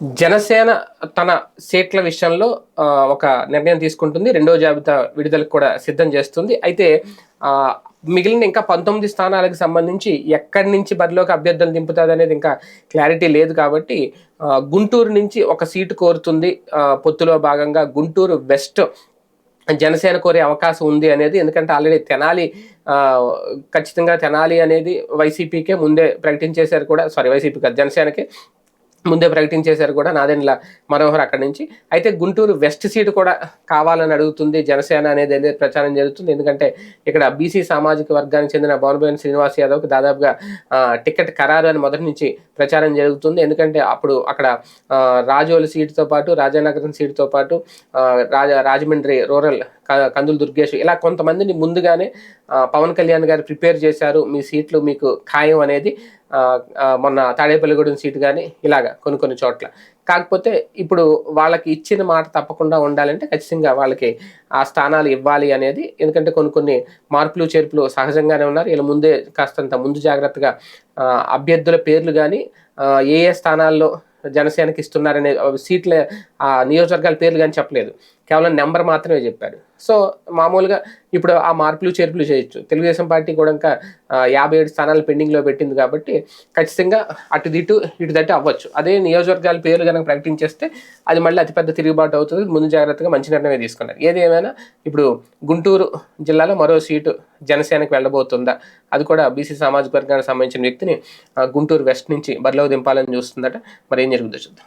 జనసేన తన సీట్ల విషయంలో ఒక నిర్ణయం తీసుకుంటుంది. రెండో జాబితా విడుదలకు కూడా సిద్ధం చేస్తుంది. అయితే మిగిలిన ఇంకా పంతొమ్మిది స్థానాలకు సంబంధించి ఎక్కడి నుంచి బరిలోకి అభ్యర్థులు దింపుతుంది అనేది ఇంకా క్లారిటీ లేదు కాబట్టి గుంటూరు నుంచి ఒక సీటు కోరుతుంది. పొత్తులో భాగంగా గుంటూరు వెస్ట్ జనసేన కోరే అవకాశం ఉంది అనేది ఎందుకంటే ఆల్రెడీ తెనాలి ఖచ్చితంగా తెనాలి అనేది వైసీపీకే ముందే ప్రకటించేశారు కూడా సారీ వైసీపీ కాదు జనసేనకి ముందే ప్రకటించేశారు కూడా నాదెండ్ల మనోహర్ అక్కడి నుంచి. అయితే గుంటూరు వెస్ట్ సీటు కూడా కావాలని అడుగుతుంది జనసేన అనేది అనేది ప్రచారం జరుగుతుంది. ఎందుకంటే ఇక్కడ బీసీ సామాజిక వర్గానికి చెందిన భవనబోయిన శ్రీనివాస్ యాదవ్కి దాదాపుగా టికెట్ ఖరారు అని మొదటి నుంచి ప్రచారం జరుగుతుంది. ఎందుకంటే అప్పుడు అక్కడ రాజోలు సీటుతో పాటు రాజానగరం సీటుతో పాటు రాజ రాజమండ్రి రూరల్ కందులు దుర్గేష్ ఇలా కొంతమందిని ముందుగానే పవన్ కళ్యాణ్ గారు ప్రిపేర్ చేశారు. మీ సీట్లు మీకు ఖాయం అనేది మొన్న తాడేపల్లిగూడెం సీటు కానీ ఇలాగా కొన్ని కొన్ని చోట్ల. కాకపోతే ఇప్పుడు వాళ్ళకి ఇచ్చిన మాట తప్పకుండా ఉండాలంటే ఖచ్చితంగా వాళ్ళకి ఆ స్థానాలు ఇవ్వాలి అనేది ఎందుకంటే కొన్ని కొన్ని మార్పులు చేర్పులు సహజంగానే ఉన్నారు. ఇలా ముందే కాస్తంత ముందు జాగ్రత్తగా అభ్యర్థుల పేర్లు కానీ ఏ ఏ స్థానాల్లో జనసేనకి ఇస్తున్నారనే సీట్ల ఆ నియోజకవర్గాల పేర్లు కానీ చెప్పలేదు. కేవలం నెంబర్ మాత్రమే చెప్పారు. సో మామూలుగా ఇప్పుడు ఆ మార్పులు చేర్పులు చేయొచ్చు. తెలుగుదేశం పార్టీ కూడా ఇంకా యాభై ఏడు స్థానాలు పెండింగ్లో పెట్టింది కాబట్టి ఖచ్చితంగా అటు ఇటు ఇటు దట్టు అవ్వచ్చు. అదే నియోజకవర్గాల పేర్లు కనుక ప్రకటించేస్తే అది మళ్ళీ అతిపెద్ద తిరుగుబాటు అవుతుంది. ముందు జాగ్రత్తగా మంచి నిర్ణయం తీసుకున్నారు. ఏది ఏమైనా ఇప్పుడు గుంటూరు జిల్లాలో మరో సీటు జనసేనకు వెళ్ళబోతుందా? అది కూడా బీసీ సామాజిక వర్గానికి సంబంధించిన వ్యక్తిని గుంటూరు వెస్ట్ నుంచి బరిలో దింపాలని చూస్తుందట. మరి ఏం జరుగుతుందో చూద్దాం.